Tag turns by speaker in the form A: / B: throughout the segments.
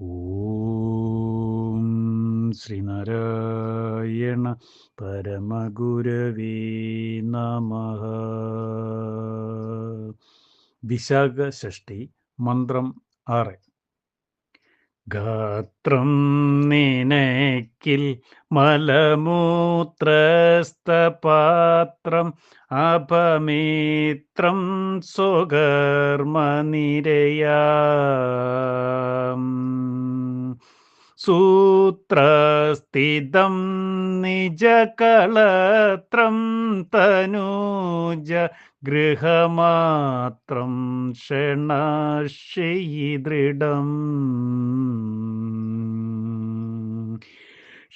A: ഓം ശ്രീനാരായണ പരമഗുരവേ നമ. വിശാഖ ഷഷ്ടി മന്ത്രം ആറ്. ഗാത്രം നിനക്കിൽ മലമൂത്രസ്ഥപാത്രം അപമിത്രം സ്വകർമ്മനിരയാം. സൂത്രസ്ഥിതം നിജകളത്രം തനൂജ ഗൃഹമാത്രം ക്ഷണശീദൃഢം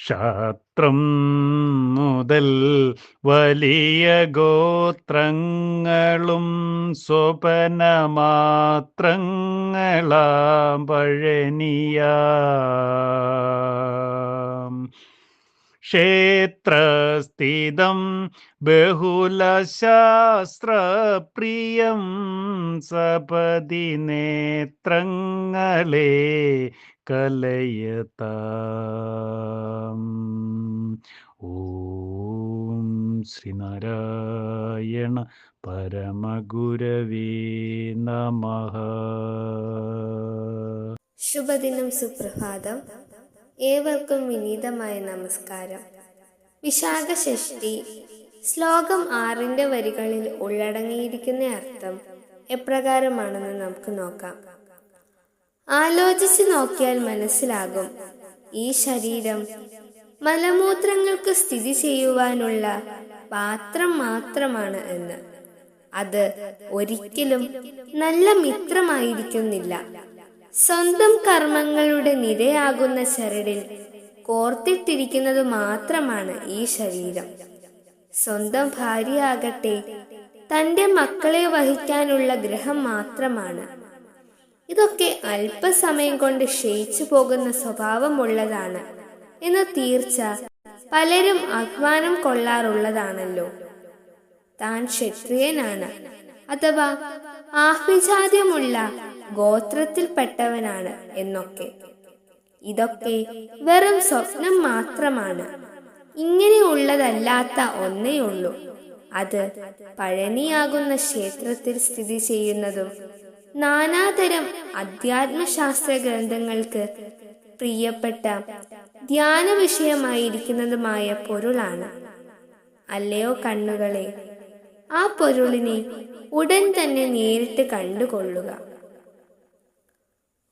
A: ശാസ്ത്രം മുതൽ വലിയ ഗോത്രങ്ങളും സ്വപനമാത്രങ്ങളാം പഴനിയാം. ക്ഷേത്രസ്ഥിതം ബഹുലശാസ്ത്രപ്രിയം സപതി നേത്രങ്ങളെ കലയത. ഓം ശ്രീനാരായണ പരമഗുരവേ നമ.
B: ശുഭദിനം സുപ്രഭാതം. ഏവർക്കും വിനീതമായ നമസ്കാരം. വിശാഖ ഷഷ്ടി ശ്ലോകം ആറിന്റെ വരികളിൽ ഉള്ളടങ്ങിയിരിക്കുന്ന അർത്ഥം എപ്രകാരമാണെന്ന് നമുക്ക് നോക്കാം. ആലോചിച്ച് നോക്കിയാൽ മനസ്സിലാകും. ഈ ശരീരം മലമൂത്രങ്ങൾക്ക് സ്ഥിതി ചെയ്യുവാനുള്ള പാത്രം മാത്രമാണ് എന്ന്. അത് ഒരിക്കലും നല്ല മിത്രമായിരിക്കുന്നില്ല. സ്വന്തം കർമ്മങ്ങളുടെ നിരയാകുന്ന ചരടിൽ കോർത്തിട്ടിരിക്കുന്നത് മാത്രമാണ് ഈ ശരീരം. സ്വന്തം ഭാര്യയാകട്ടെ തന്റെ മക്കളെ വഹിക്കാനുള്ള ഗ്രഹം മാത്രമാണ്. ഇതൊക്കെ അല്പസമയം കൊണ്ട് ക്ഷയിച്ചു പോകുന്ന സ്വഭാവമുള്ളതാണ് എന്ന് തീർച്ച പലരും അഭിമാനം കൊള്ളാറുള്ളതാണല്ലോ. താൻ ക്ഷത്രിയനാണ് അഥവാ ആഭിജാത്യമുള്ള ഗോത്രത്തിൽപ്പെട്ടവനാണ് എന്നൊക്കെ. ഇതൊക്കെ വെറും സ്വപ്നം മാത്രമാണ്. ഇങ്ങനെയുള്ളതല്ലാത്ത ഒന്നേയുള്ളൂ അത് പഴനിയാകുന്ന ക്ഷേത്രത്തിൽ സ്ഥിതി ചെയ്യുന്നതും നാനാതരം അധ്യാത്മശാസ്ത്ര ഗ്രന്ഥങ്ങൾക്ക് പ്രിയപ്പെട്ട ധ്യാന വിഷയമായിരിക്കുന്നതുമായ പൊരുളാണ്. അല്ലയോ കണ്ണുകളെ? ആ പൊരുളിനെ ഉടൻ തന്നെ നേരിട്ട് കണ്ടുകൊള്ളുക.